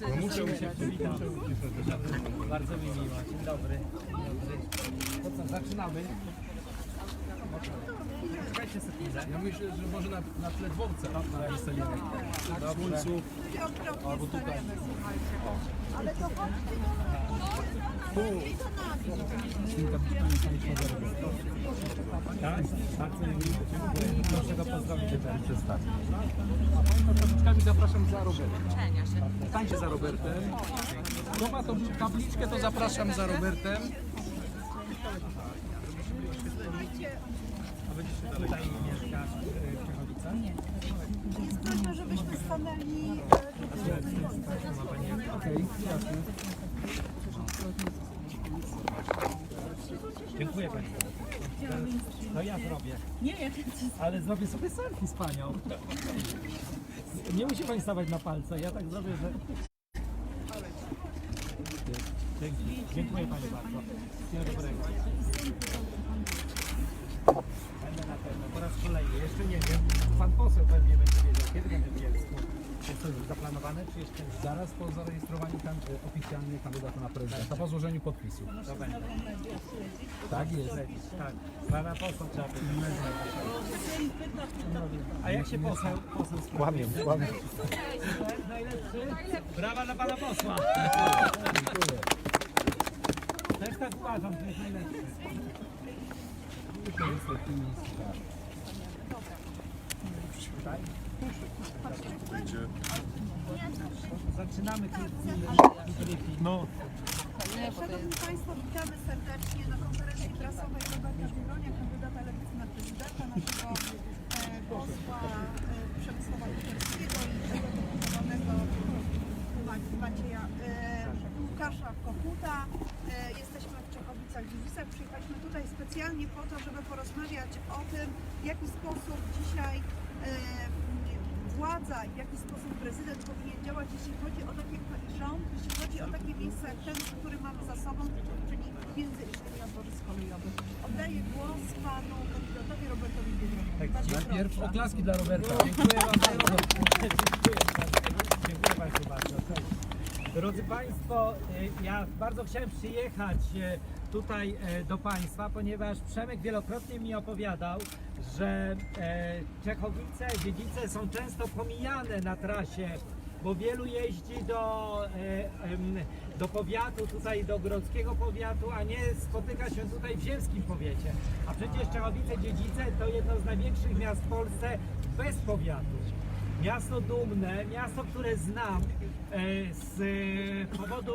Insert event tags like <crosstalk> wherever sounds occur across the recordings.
No muszę usiąść. Witam. Bardzo mi miło. Dzień dobry. Dzień dobry. To co, zaczynamy? Czekajcie sekundę. Ja myślę, że może na, na tle dworca na instalimy. Na słońcu. Albo tutaj. Tak? Bardzo mi miło. Dziękuję. Proszę go pozdrowić. Tabliczkami zapraszam za Robertem. Stańcie za Robertem. Kto ma tą tabliczkę, to zapraszam za Robertem. A będziesz tutaj mieszkasz w? Nie. Jest prośba, żebyśmy stanęli Okej, jasne. Dziękuję Pani. To ja zrobię. Nie, ja Ale zrobię sobie selfie z Panią. Nie musi Pani stawać na palce. Ja tak zrobię, że... Dzięki. Dziękuję Pani bardzo. Wszystkiego dobrego. Będę na pewno po raz kolejny. Jeszcze nie wiem. Pan poseł pewnie będzie wiedział, kiedy będę. Jest to już zaplanowane, czy jeszcze? Zaraz po zarejestrowaniu kan- oficjalnie kandydata na prezydenta, po złożeniu podpisu. To będę. Tak jest. Tak. Pana posła trzeba będzie. A jak się poseł, poseł? Kłamię, kłamię. Najlepszy? Brawa dla pana posła. Dziękuję. Też tak uważam, że jest najlepszy. To jest taki miejsce, tak. Zaczynamy No. Szanowni Państwo, witamy serdecznie na konferencji prasowej Roberta Biedronia, kandydata Lewicy na prezydenta, naszego e, posła e, Przemysława Literskiego i deputowanego Ma- Macieja e, Łukasza Kochuta. E, jesteśmy w Czechowicach-Dziedzicach. Przyjechaliśmy tutaj specjalnie po to, żeby porozmawiać o tym, w jaki sposób dzisiaj władza i w jaki sposób prezydent powinien działać, jeśli chodzi o takie rząd, jeśli chodzi o takie miejsca jak ten, który mamy za sobą, czyli międzyinnymi na dworzec kolejowy. Oddaję głos panu kandydatowi Robertowi Biedroniowi. Bardzo Najpierw proszę. oklaski dla Roberta. Dziękuję wam bardzo. Dziękuję bardzo. Dziękuję Państwu bardzo. Drodzy Państwo, y, ja bardzo chciałem przyjechać y, tutaj y, do Państwa, ponieważ Przemek wielokrotnie mi opowiadał, że e, Czechowice, Dziedzice są często pomijane na trasie, bo wielu jeździ do, e, do powiatu, tutaj do grodzkiego powiatu, a nie spotyka się tutaj w ziemskim powiecie. A przecież Czechowice, Dziedzice to jedno z największych miast w Polsce bez powiatu. Miasto dumne, miasto, które znam e, z powodu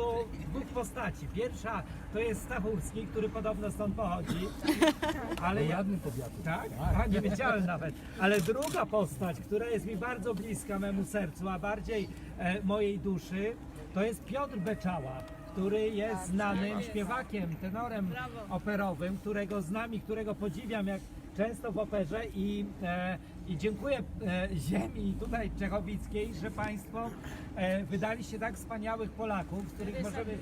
dwóch postaci. Pierwsza to jest Stachurski, który podobno stąd pochodzi. <laughs> Ale ja, Jadny powiatu. tak? A, nie wiedziałem nawet. Ale druga postać, która jest mi bardzo bliska memu sercu, a bardziej e, mojej duszy, to jest Piotr Beczała, który jest znanym śpiewakiem, tenorem operowym, którego znam i którego podziwiam jak często w operze i, e, i dziękuję e, ziemi tutaj czechowickiej, że Państwo e, wydaliście tak wspaniałych Polaków, z których możemy...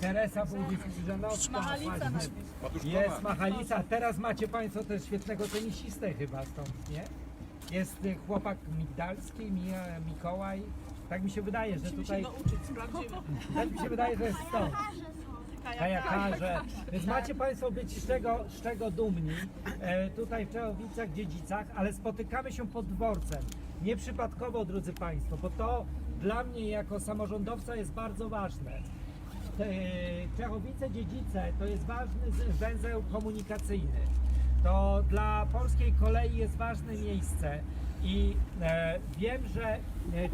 Teresa Bułdzic-Krzyżanowska, właśnie. jest Machalica. Teraz macie Państwo też świetnego tenisistę chyba stąd, nie? Jest y, chłopak Migdalski, Mi- Mikołaj. Tak mi się wydaje, że tutaj... Tak mi się wydaje, że jest stąd. Kajakarze. Więc macie Państwo być z czego, z dumni e, tutaj w Czechowicach, Dziedzicach, ale spotykamy się pod dworcem. Nieprzypadkowo, drodzy Państwo, bo to dla mnie jako samorządowca jest bardzo ważne. Te- Czechowice, Dziedzice to jest ważny węzeł komunikacyjny. To dla polskiej kolei jest ważne miejsce i e, wiem, że e,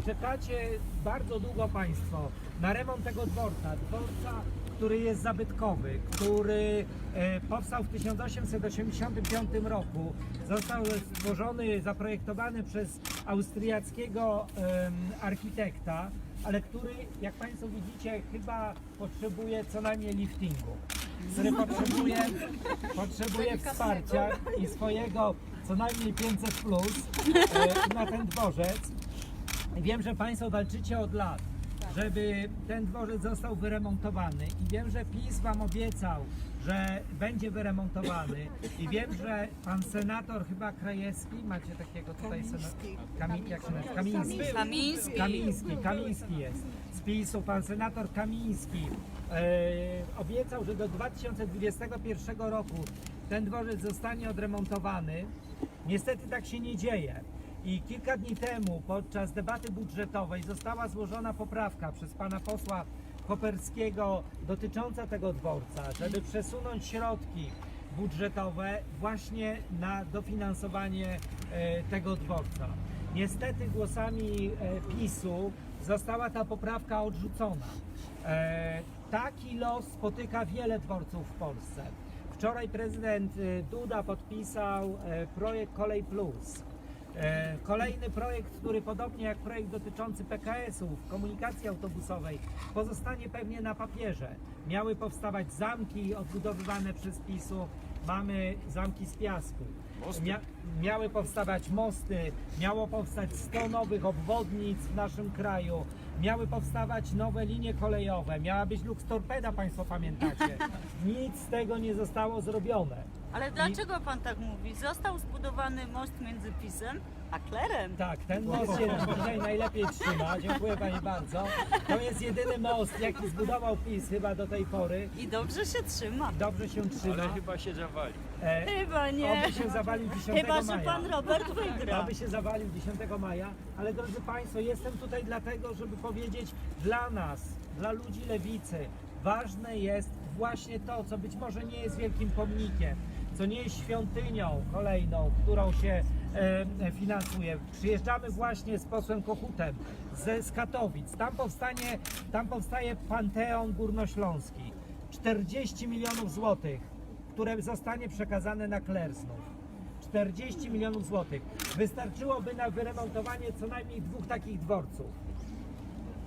czekacie bardzo długo Państwo na remont tego dworca. Dworca, który jest zabytkowy, który e, powstał w 1885 roku. Został stworzony, zaprojektowany przez austriackiego architekta, ale który, jak Państwo widzicie, chyba potrzebuje co najmniej liftingu. Który potrzebuje, potrzebuje wsparcia i swojego co najmniej 500 plus e, na ten dworzec. Wiem, że Państwo walczycie od lat. Żeby ten dworzec został wyremontowany i wiem, że PiS Wam obiecał, że będzie wyremontowany i wiem, że Pan Senator chyba Krajewski, macie takiego tutaj Kamiński. Kami, jak się nazywa? Kamiński. Kamiński. Kamiński, Kamiński jest. Z PiSu pan senator Kamiński e, obiecał, że do 2021 roku ten dworzec zostanie odremontowany. Niestety tak się nie dzieje. I kilka dni temu podczas debaty budżetowej została złożona poprawka przez pana posła Koperskiego dotycząca tego dworca, żeby przesunąć środki budżetowe właśnie na dofinansowanie e, tego dworca. Niestety głosami e, PiSu została ta poprawka odrzucona. E, Taki los spotyka wiele dworców w Polsce. Wczoraj prezydent Duda podpisał projekt Kolej Plus. E, Kolejny projekt, który podobnie jak projekt dotyczący PKS-ów, komunikacji autobusowej, pozostanie pewnie na papierze. Miały powstawać zamki odbudowywane przez PiSu, mamy zamki z piasku. Mia miały powstawać mosty, miało powstać 100 nowych obwodnic w naszym kraju, miały powstawać nowe linie kolejowe, miała być Lux Torpeda, Państwo pamiętacie. <laughs> Nic z tego nie zostało zrobione. Ale dlaczego pan tak mówi? Został zbudowany most między PiSem a Klerem. Tak, ten most się dzisiaj najlepiej trzyma. Dziękuję Pani bardzo. To jest jedyny most, jaki zbudował PiS chyba do tej pory. I dobrze się trzyma. Dobrze się trzyma. Ale chyba się zawali. E, Chyba nie. oby się zawalił 10 Chyba, że maja. pan Robert wygra. Aby się zawalił 10 maja. Ale drodzy Państwo, jestem tutaj dlatego, żeby powiedzieć dla nas, dla ludzi lewicy, ważne jest właśnie to, co być może nie jest wielkim pomnikiem, co nie jest świątynią kolejną, którą się e, finansuje. Przyjeżdżamy właśnie z posłem Kochutem ze z Katowic. Tam powstanie, tam powstaje Panteon Górnośląski. 40 milionów złotych, które zostanie przekazane na Kler znów. 40 milionów złotych. Wystarczyłoby na wyremontowanie co najmniej dwóch takich dworców.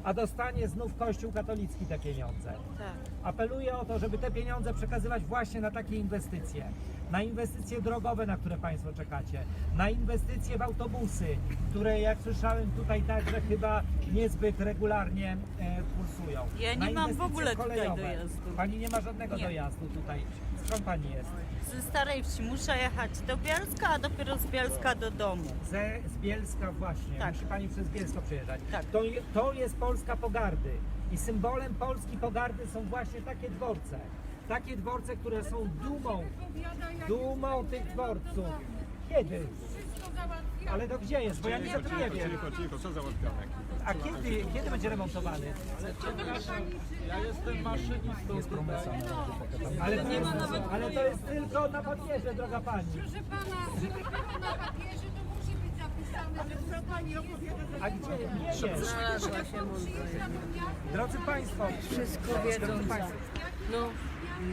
A dostanie znów Kościół katolicki te pieniądze. Tak. Apeluję o to, żeby te pieniądze przekazywać właśnie na takie inwestycje. Na inwestycje drogowe, na które Państwo czekacie. Na inwestycje w autobusy, które jak słyszałem tutaj także chyba niezbyt regularnie e, kursują. Ja nie na mam w ogóle tutaj kolejowe. dojazdu. Pani nie ma żadnego Nie. dojazdu tutaj. Skąd Pani jest? Ze Starej Wsi muszę jechać do Bielska, a dopiero z Bielska do domu. Ze, z Bielska właśnie. Tak. Musi Pani przez Bielsko przyjeżdżać. Tak. To, to jest Polska pogardy. I symbolem Polski pogardy są właśnie takie dworce. Takie dworce, które są dumą, dumą tych dworców. Kiedy? Ale to gdzie jest? Bo ja nic o tym nie wiem. Cicho, cicho, co załatwiamy? A kiedy, kiedy będzie remontowany? Ja jestem maszynistą. Jest promesa. Ale, nie ale to jest tylko na papierze, droga Pani. Proszę pana, żeby na papierze, to musi być zapisane. Ale co pani opowiada? A gdzie? Nie jest. Do miasta, Drodzy Państwo, Wszystko drodzy wiedząca. Państwo, No,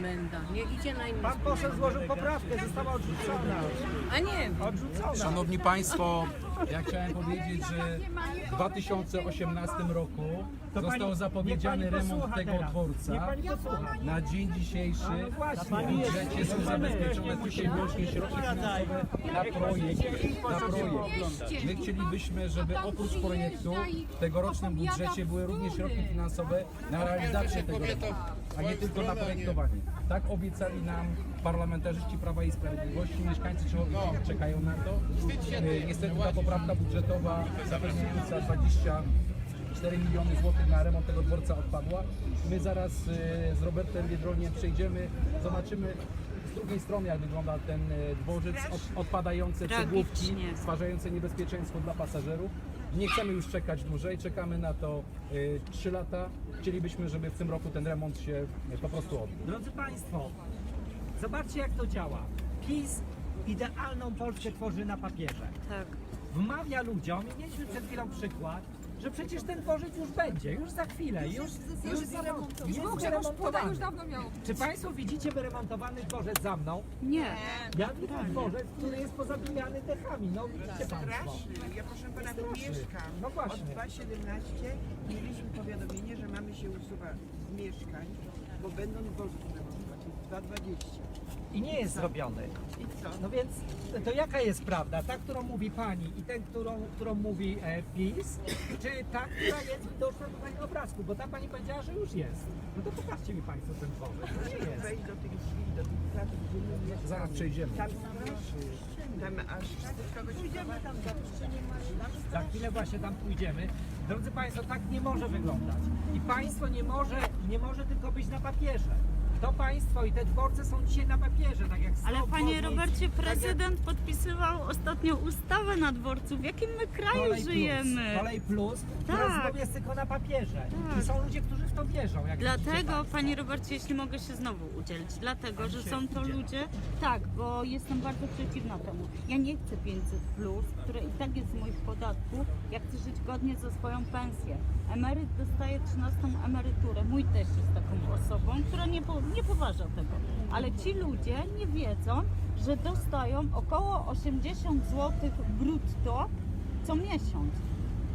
menda. Nie idzie na inne. Pan poseł złożył poprawkę, została odrzucona. A nie, Odrzucona. Szanowni Państwo, ja chciałem powiedzieć, że w 2018 roku został zapowiedziany remont tego dworca. Na dzień dzisiejszy No w budżecie są zabezpieczone i wyłącznie środki finansowe na projekt. Na projekt. My chcielibyśmy, żeby oprócz projektu w tegorocznym budżecie były również środki finansowe na realizację tego remontu, a nie tylko na projektowanie. Tak obiecali nam parlamentarzyści Prawa i Sprawiedliwości. Mieszkańcy Czechowic czekają na to. E, Niestety ta poprawka budżetowa zapewniająca 20 4 miliony złotych na remont tego dworca odpadła. My zaraz e, z Robertem Biedroniem przejdziemy, zobaczymy z drugiej strony jak wygląda ten e, dworzec, od, odpadające cegłówki, stwarzające niebezpieczeństwo dla pasażerów. Nie chcemy już czekać dłużej, czekamy na to e, 3 lata. Chcielibyśmy, żeby w tym roku ten remont się e, po prostu odbył. Drodzy Państwo, zobaczcie jak to działa. PiS idealną Polskę tworzy na papierze. Tak. Wmawia ludziom, i mieliśmy przed chwilą przykład, że przecież ten dworzec już będzie, już za chwilę, już, już, zaremont- jest wyremontowany. Czy Państwo widzicie wyremontowany dworzec za mną? Nie. Ja widzę dworzec, który jest pozabijany dechami, no widzicie Państwo. Straszny. Ja proszę pana tu Straszny. mieszkam. No właśnie. Od 2017 mieliśmy powiadomienie, że mamy się usuwać z mieszkań, bo będą dworce remontować. Jest 2,20. I nie jest zrobiony. I co? No więc to jaka jest prawda? Ta, którą mówi pani i tę, którą, którą mówi e, PiS, czy ta, która jest widoczna tutaj na obrazku? Bo ta pani powiedziała, że już jest. No to pokażcie mi państwo ten dworzec. To nie jest. Wejść do tych drzwi, do tych klatów, gdzie nie jest. Zaraz przejdziemy. Tam tam aż kogoś Pójdziemy tam do nie ma Za chwilę właśnie tam pójdziemy. Drodzy Państwo, tak nie może wyglądać. I państwo nie może, nie może tylko być na papierze. To państwo i te dworce są dzisiaj na papierze, tak jak Ale panie Robercie, tak jak prezydent podpisywał ostatnio ustawę na dworcu. W jakim my kraju Kolej żyjemy? Plus, kolej plus, która Tak. znowu jest tylko na papierze. Tak. I są ludzie, którzy w to wierzą. Jak Dlatego, panie Robercie, jeśli mogę się znowu udzielić, dlatego, że są to udziela. ludzie, tak, bo jestem bardzo przeciwna temu. Ja nie chcę 500 plus, które i tak jest z moich podatków. Ja chcę żyć godnie za swoją pensję. Emeryt dostaje 13 emeryturę. Mój też jest taką osobą, która nie, nie poważa tego. Ale ci ludzie nie wiedzą, że dostają około 80 zł brutto co miesiąc.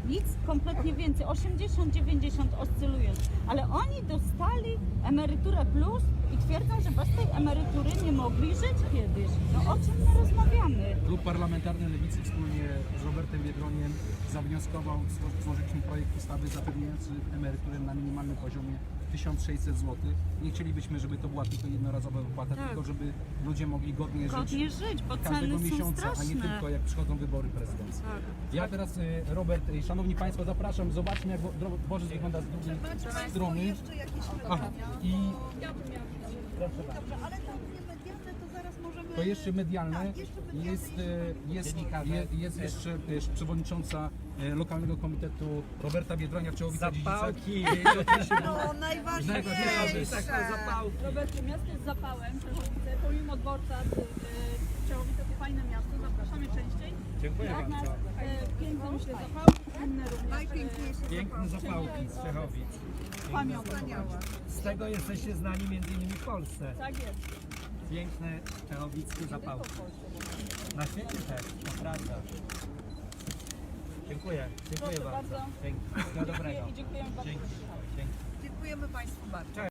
Nic kompletnie więcej, 80-90 oscylując. Ale oni dostali emeryturę plus i twierdzą, że bez tej emerytury nie mogli żyć kiedyś. No o czym my rozmawiamy? Klub Parlamentarny Lewicy wspólnie z Robertem Biedroniem zawnioskował, stworzyliśmy projekt ustawy zapewniający emeryturę na minimalnym poziomie 1600 zł. Nie chcielibyśmy, żeby to była tylko jednorazowa wypłata, Tak. tylko żeby ludzie mogli godnie żyć Godnie żyć, bo każdego ceny są miesiąca, a nie straszne. tylko jak przychodzą wybory prezydenckie. Tak. Ja teraz, y, Robert, y, szanowni państwo, zapraszam, zobaczmy jak dro- dworzec wygląda z drugiej strony. jeszcze jakieś Aha, pytania? i Proszę bardzo. Dobrze, ale to nie medialne, to zaraz możemy... To jeszcze medialne. Tak, jeszcze medialne, Jest, jeszcze e, jest, je- jest jeszcze e, przewodnicząca e, lokalnego komitetu Roberta Biedronia w Czołowica Zapałki. No, najważniejsze. Tak, zapałki. Robercie, miasto z zapałem, Czerwowice, pomimo dworca, y, Czerwowice to fajne miasto, zapraszamy częściej. Dziękuję Jak nas bardzo. e, piękne, myślę, zapałki, inne również Najpiękniejsze Piękne zapałki z Czechowic. e, pamiątki. Z tego jesteście znani między innymi w Polsce. Tak jest. Piękne czechowickie zapałki. Na świecie też, to prawda. Dziękuję, dziękuję Proszę bardzo. bardzo. Dzięki. Dobrego. I dziękujemy bardzo. Dzięki. Dziękujemy Państwu bardzo.